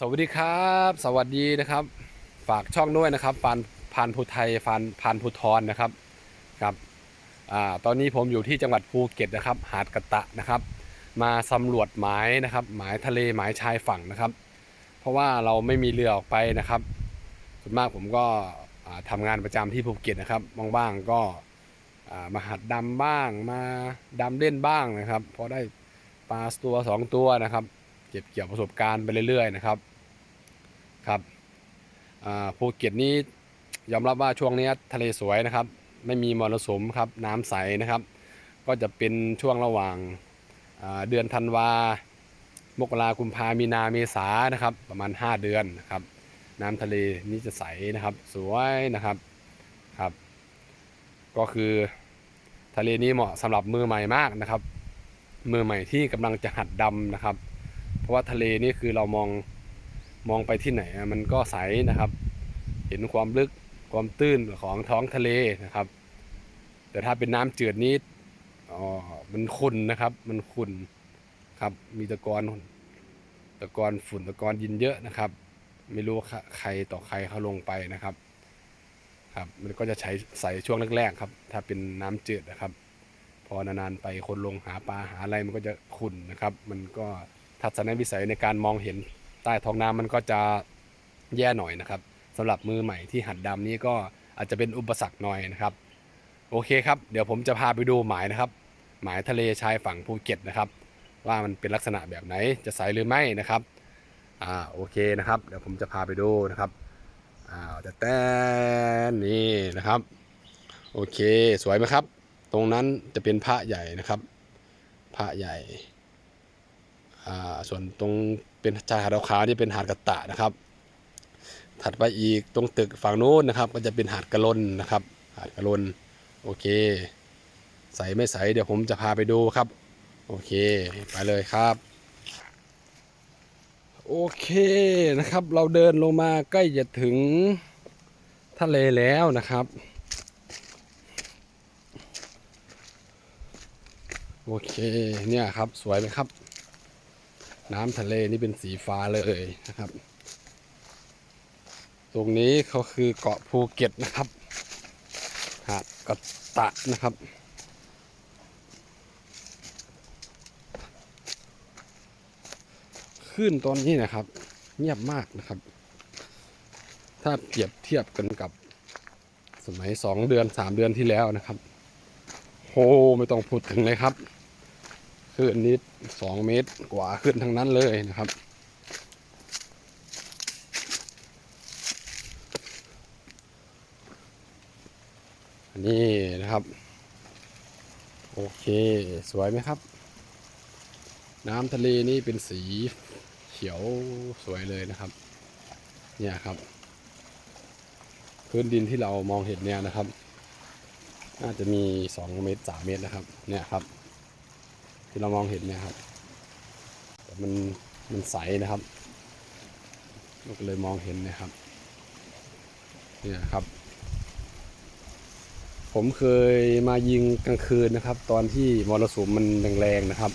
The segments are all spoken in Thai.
สวัสดีครับ สวัสดีนะครับ ฝากช่องด้วยนะครับปานพานภูไทยพานพานภูทรนะครับครับอ่าตอนนี้ผมอยู่ที่จังหวัดภูเก็ตนะครับ หาดกะตะนะครับ มาสำรวจหมายนะครับ หมายทะเลหมายชายฝั่งนะครับ เพราะว่าเราไม่มีเรือออกไปนะครับส่วนมากผมก็อ่าทำงานประจำที่ภูเก็ตนะครับว่างๆก็มาหัดดำบ้างมาดำเล่นบ้างนะครับพอได้ปลาตัวสองตัวนะครับเก็บเกี่ยวประสบการณ์ไปเรื่อยๆนะครับ ครับภูเก็ตนี้ยอมรับว่าช่วงนี้ทะเลสวยนะครับ ไม่มีมรสุมครับน้ำใสนะครับ ก็จะเป็นช่วงระหว่างเดือนธันวามกรากุมภามีนาเมษานะครับ ประมาณ 5 เดือนนะครับ น้ำทะเลนี้จะใสนะครับ สวยนะครับครับ ก็คือทะเลนี้เหมาะสำหรับมือใหม่มากนะครับ มือใหม่ที่กำลังจะหัดดำนะครับ เพราะว่าทะเลนี่คือเรามอง มองไปที่ไหนมันก็ใสนะครับ เห็นความลึกความตื้นของท้องทะเลนะครับ แต่ถ้าเป็นน้ำจืดนี้อ๋อมันขุ่นนะครับ มันขุ่นครับ มีตะกอนตะกอนฝุ่นตะกอนยินเยอะนะครับ ไม่รู้ใครต่อใครเขาลงไปนะครับ ครับ มันก็จะใช้ใส่ช่วงแรกๆครับ ถ้าเป็นน้ำจืดนะครับ พอนานๆไปคนลงหาปลาหาอะไรมันก็จะขุ่นนะครับ มันก็ทัศนวิสัยในการมองเห็น ต้ท้องน้ำมันก็จะแย่หน่อยนะครับสำหรับมือใหม่ที่หัดดำนี้ก็อาจจะเป็นอุปสรรคหน่อยนะครับ โอเคครับ เดี๋ยวผมจะพาไปดูหมายนะครับ หมายทะเลชายฝั่งภูเก็ตนะครับ ว่ามันเป็นลักษณะแบบไหนจะใสหรือไม่นะครับอ่าโอเคนะครับ เดี๋ยวผมจะพาไปดูนะครับอ้าวแต่แต่นี่นะครับ โอเคสวยไหมครับ ตรงนั้นจะเป็นพระใหญ่นะครับ พระใหญ่ ส่วนตรงเป็นชายหาดขาวนี่เป็นหาดกระตะนะครับ ถัดไปอีกตรงตึกฝั่งโน้นนะครับ ก็จะเป็นหาดกระลนนะครับ หาดกระลนโอเค ใสไม่ใสเดี๋ยวผมจะพาไปดูครับ โอเคไปเลยครับ โอเคนะครับ เราเดินลงมาใกล้จะถึงทะเลแล้วนะครับโอเค เนี่ยครับ สวยไหมครับ น้ำทะเลนี่เป็นสีฟ้าเลยนะครับ ตรงนี้เขาคือเกาะภูเก็ตนะครับ หาดกระตะนะครับ ขึ้นตอนนี้นะครับ เงียบมากนะครับ ถ้าเปรียบเทียบกันกับสมัยสองเดือนสามเดือนที่แล้วนะครับโหไม่ต้องพูดถึงเลยครับ ขึ้นนิดสองเมตรกว่าขึ้นทั้งนั้นเลยนะครับอันนี้นะครับ โอเค สวยไหมครับ น้ำทะเลนี่เป็นสีเขียวสวยเลยนะครับ เนี่ยครับ พื้นดินที่เรามองเห็นเนี่ยนะครับ น่าจะมีสองเมตรสามเมตรนะครับ เนี่ยครับ ที่เรามองเห็นเนี่ยครับแต่มันมันใสนะครับเราก็เลยมองเห็นนะครับเนี่ยครับ ผมเคยมายิงกลางคืนนะครับ ตอนที่มรสุมมันแรงๆนะครับ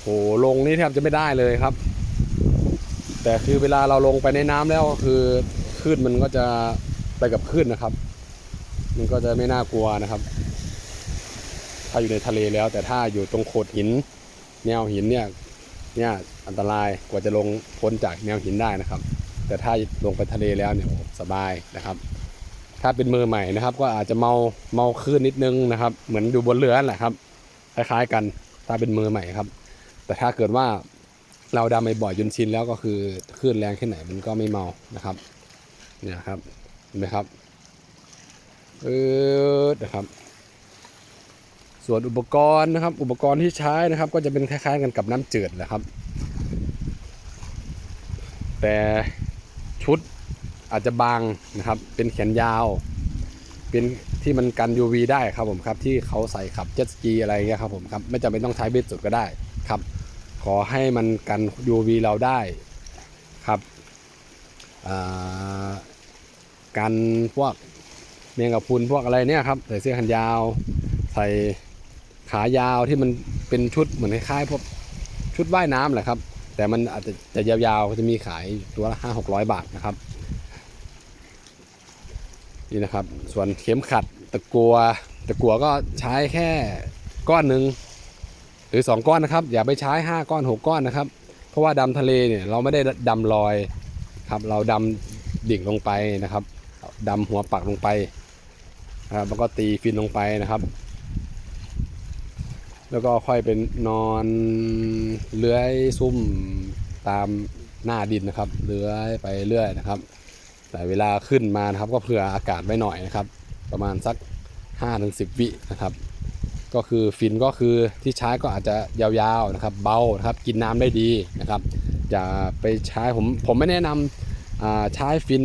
โหลงนี่แทบจะไม่ได้เลยครับ แต่คือเวลาเราลงไปในน้ำแล้วก็คือคลื่นมันก็จะไปกับคลื่นนะครับ มันก็จะไม่น่ากลัวนะครับ ถ้าอยู่ในทะเลแล้ว แต่ถ้าอยู่ตรงโขดหิน แนวหินเนี่ยเนี่ยอันตรายกว่าจะลงพ้นจากแนวหินได้นะครับ แต่ถ้าลงไปทะเลแล้วเนี่ยสบายนะครับ ถ้าเป็นมือใหม่นะครับ ก็อาจจะเมาเมาคลื่นนิดนึงนะครับ เหมือนอยู่บนเรือแหละครับคล้ายๆกันถ้าเป็นมือใหม่ครับ แต่ถ้าเกิดว่าเราดำไปบ่อยจนชินแล้วก็คือคลื่นแรงแค่ไหนมันก็ไม่เมานะครับเนี่ยครับเห็นไหมครับเออนะครับ ส่วนอุปกรณ์นะครับ อุปกรณ์ที่ใช้นะครับ ก็จะเป็นคล้ายๆกันกับน้ำจืดแหละครับ แต่ชุดอาจจะบางนะครับ เป็นแขนยาว เป็นที่มันกัน UV ได้ครับผมครับ ที่เขาใส่ขับเจ็ตสกีอะไรเงี้ยครับผมครับ ไม่จำเป็นต้องใช้เบสสุดก็ได้ครับ ขอให้มันกัน UV เราได้ครับอ่ากันพวกเมงกับพุนพวกอะไรเนี่ยครับใส่เสื้อแขนยาว ใส่ ขายาวที่มันเป็นชุดเหมือนคล้ายๆพวกชุดว่ายน้ำแหละครับ แต่มันอาจจะจะยาวๆจะมีขายตัวละห้าหกร้อยบาทนะครับนี่นะครับ ส่วนเข็มขัดตะกัวตะกัวก็ใช้แค่ก้อนหนึ่งหรือสองก้อนนะครับ อย่าไปใช้ห้าก้อนหกก้อนนะครับ เพราะว่าดำทะเลเนี่ยเราไม่ได้ดำลอยครับเราดำดิ่งลงไปนะครับดำหัวปักลงไปนะครับแล้วก็ตีฟินลงไปนะครับ แล้วก็ค่อยเป็นนอนเลื้อยซุ่มตามหน้าดินนะครับเลื้อยไปเรื่อยนะครับ แต่เวลาขึ้นมานะครับ ก็เผื่ออากาศไว้หน่อยนะครับ ประมาณสัก 5-10 วินะครับ ก็คือฟินก็คือที่ใช้ก็อาจจะยาวๆนะครับ เบานะครับ กินน้ำได้ดีนะครับอย่าไปใช้ผมผมไม่แนะนำอ่าใช้ฟิน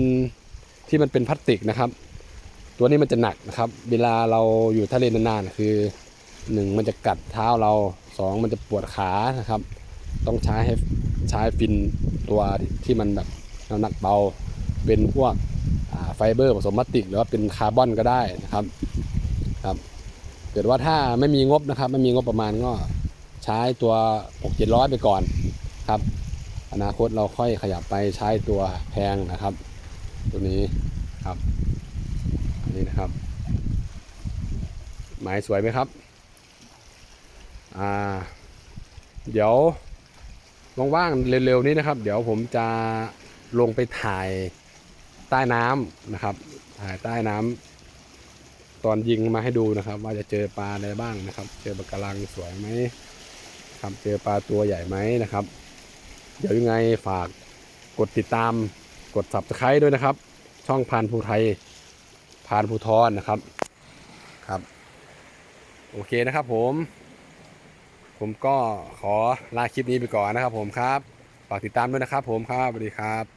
ที่มันเป็นพลาสติกนะครับ ตัวนี้มันจะหนักนะครับ เวลาเราอยู่ทะเลนานๆคือ หนึ่งมันจะกัดเท้าเราสองมันจะปวดขานะครับ ต้องใช้ให้ใช้ฟินตัวที่มันแบบน้ำหนักเบา เป็นพวกไฟเบอร์ผสมพลาสติก หรือว่าเป็นคาร์บอนก็ได้นะครับครับเกิดว่าถ้าไม่มีงบนะครับ ไม่มีงบประมาณก็ใช้ตัว 6 7 0 0 ไปก่อนครับ อนาคตเราค่อยขยับไปใช้ตัวแพงนะครับ ตัวนี้ครับอันนี้นะครับ หมายสวยไหมครับ อ่า เดี๋ยวว่างๆเร็วๆนี้นะครับ เดี๋ยวผมจะลงไปถ่ายใต้น้ำนะครับถ่ายใต้น้ำตอนยิงมาให้ดูนะครับ ว่าจะเจอปลาอะไรบ้างนะครับ เจอปลากระลังสวยไหมครับเจอปลาตัวใหญ่ไหมนะครับ เดี๋ยวยังไงฝากกดติดตามกด subscribe ด้วยนะครับ ช่องพานภูไทยพานภูทรนะครับครับ โอเคนะครับผม ผมก็ขอลาคลิปนี้ไปก่อนนะครับผมครับ ฝากติดตามด้วยนะครับผมครับสวัสดีครับ